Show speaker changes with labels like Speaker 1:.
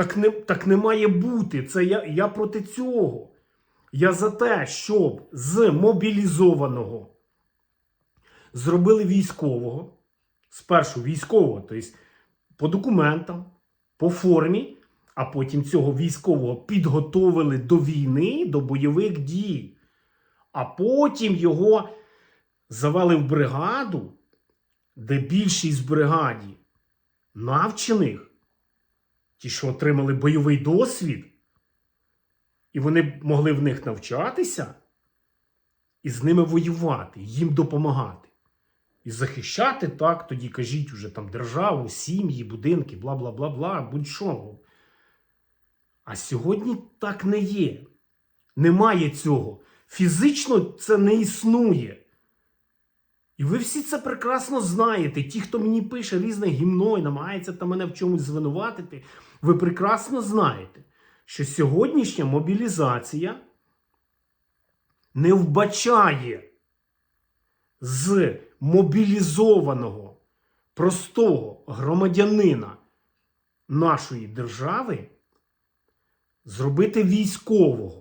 Speaker 1: Так не, так не має бути. Це я, я проти цього. Я за те, щоб з мобілізованого зробили військового, спершу військового, тобто по документам, по формі, а потім цього військового підготовили до війни, до бойових дій, а потім його завели в бригаду, де більшість бригаді навчених, ті, що отримали бойовий досвід, і вони могли в них навчатися і з ними воювати, їм допомагати. І захищати так, тоді кажіть уже там державу, сім'ї, будинки, бла бла бла бла, будь-що. А сьогодні так не є. Немає цього. Фізично це не існує. І ви всі це прекрасно знаєте. Ті, хто мені пише різне гімно і намагається там мене в чомусь звинуватити, ви прекрасно знаєте, що сьогоднішня мобілізація не вбачає з мобілізованого простого громадянина нашої держави зробити військового.